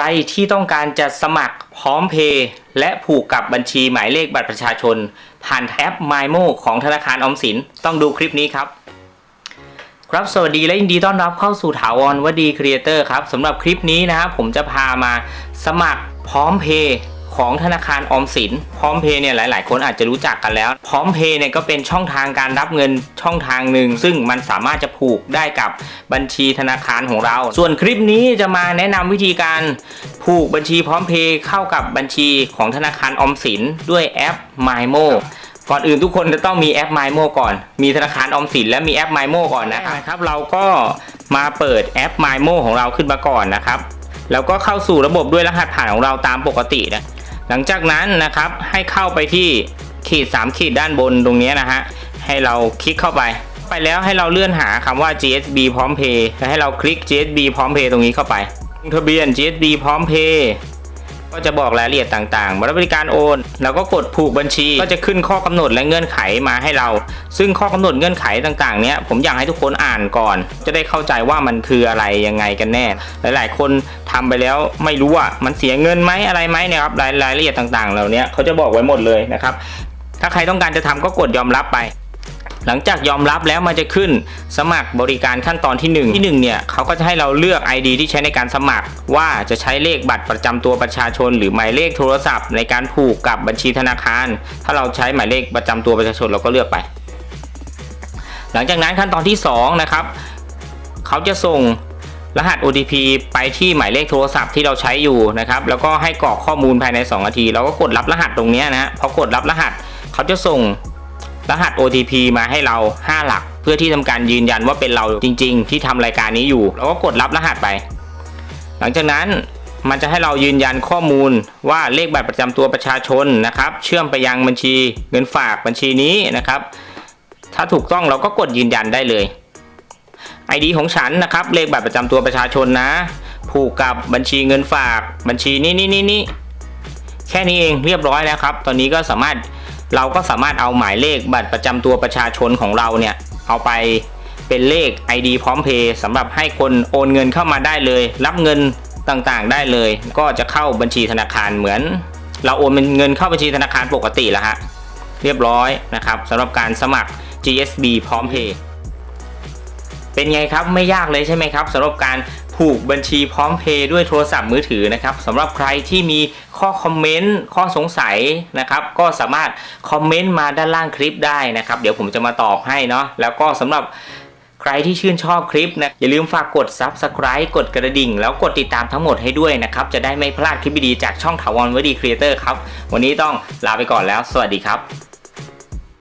รที่ต้องการจะสมัครพร้อมเพย์และผูกกับบัญชีหมายเลขบัตรประชาชน ผ่านแอป MyMo ของธนาคารออมสินต้องดูคลิปนี้ครับครับสวัสดีและยินดีต้อนรับเข้าสู่ถาวรวดีครีเอเตอร์ครับสำหรับคลิปนี้นะครับผมจะพามาสมัครพร้อมเพย์ ของธนาคารออมสินพร้อมเพย์เนี่ยหลาย ๆ คนอาจจะรู้จักกันแล้วพร้อมเพย์เนี่ยก็เป็นช่องทางการรับเงินช่องทางหนึ่ง ซึ่งมันสามารถจะผูกได้กับบัญชีธนาคารของเรา ส่วนคลิปนี้จะมาแนะนำวิธีการผูกบัญชีพร้อมเพย์เข้ากับบัญชีของธนาคารออมสินด้วยแอป MyMo ก่อนอื่นทุกคนจะต้องมีแอป MyMo ก่อน มีธนาคารออมสินและมีแอป MyMo ก่อนนะครับ เราก็มาเปิดแอป MyMo ของเราขึ้นมาก่อนนะครับ แล้วก็เข้าสู่ระบบด้วยรหัสผ่านของเราตามปกตินะ หลังจากนั้นนะครับให้เข้าไปที่ขีด 3 ขีดด้านบนตรงนี้นะฮะให้เราคลิกเข้าไป ไปแล้วให้เราเลื่อนหาคำว่า GSB พร้อมเพย์และให้เราคลิก GSB พร้อมเพย์ตรงนี้เข้าไปลงทะเบียน GSB พร้อมเพย์ ก็จะบอกรายละเอียดต่างๆบริการโอนเราก็กดผูกบัญชี ก็จะขึ้นข้อกำหนดและเงื่อนไขมาให้เรา ซึ่งข้อกำหนดเงื่อนไขต่างๆเนี้ยผมอยากให้ทุกคนอ่านก่อน จะได้เข้าใจว่ามันคืออะไรยังไงกันแน่ หลายๆ คนทำไปแล้วไม่รู้ว่ามันเสียเงินไหมอะไรไหมนะครับรายละเอียดต่างๆเหล่านี้เขาจะบอกไว้หมดเลยนะครับถ้าใครต้องการจะทำก็กดยอมรับไป หลังจากยอมรับแล้วมันจะขึ้นสมัครบริการขั้นตอนที่ 1 ที่1เนี่ยเขาก็จะให้เราเลือก ID ที่ใช้ในการสมัคร ว่าจะใช้เลขบัตรประจำตัวประชาชน หรือหมายเลขโทรศัพท์ ในการผูกกับบัญชีธนาคาร ถ้าเราใช้หมายเลขประจำตัวประชาชนเราก็เลือกไป หลังจากนั้นขั้นตอนที่2นะครับเขาจะส่งรหัส OTP ไปที่หมายเลขโทรศัพท์ที่เราใช้อยู่นะครับ แล้วก็ให้กรอกข้อมูลภายใน 2 นาที เราก็กดรับรหัสตรงนี้นะฮะพอกดรับรหัส เขาจะส่ง รหัส OTP มาให้เรา 5 หลัก เพื่อที่ทำการยืนยันว่าเป็นเราจริง ๆ ที่ทำรายการนี้อยู่เราก็กดรับรหัสไป หลังจากนั้นมันจะให้เรายืนยันข้อมูลว่าเลขบัตรประจำตัวประชาชนนะครับ เชื่อมไปยังบัญชีเงินฝากบัญชีนี้นะครับ ถ้าถูกต้องเราก็กดยืนยันได้เลย ID ของฉันนะครับ เลขบัตรประจำตัวประชาชนนะ ผูกกับบัญชีเงินฝากบัญชีนี้นี่นี่นี่แค่นี้เองเรียบร้อยแล้วครับ ตอนนี้ก็สามารถ เราก็สามารถเอาหมายเลขบัตรประจำตัวประชาชนของเราเนี่ยเอาไปเป็นเลข ID พร้อมเพย์สำหรับให้คนโอนเงินเข้ามาได้เลย รับเงินต่างๆ ได้เลย ก็จะเข้าบัญชีธนาคารเหมือน เราโอนเป็นเงินเข้าบัญชีธนาคารปกติแล้วฮะเรียบร้อยนะครับสำหรับการสมัคร GSB พร้อมเพย์เป็นไงครับไม่ยากเลยใช่ไหมครับสำหรับการ ผูกบัญชีพร้อมเพย์ด้วยโทรศัพท์มือถือนะครับสำหรับใครที่มีข้อคอมเมนต์ ข้อสงสัยนะครับ ก็สามารถคอมเมนต์มาด้านล่างคลิปได้นะครับ เดี๋ยวผมจะมาตอบให้เนาะแล้วก็สำหรับใครที่ชื่นชอบคลิปนะอย่าลืมฝากกด Subscribe กดกระดิ่ง แล้วกดติดตามทั้งหมดให้ด้วยนะครับ จะได้ไม่พลาดคลิปดีๆจากช่องถาวรวดีครีเอเตอร์ครับ วันนี้ต้องลาไปก่อนแล้ว สวัสดีครับ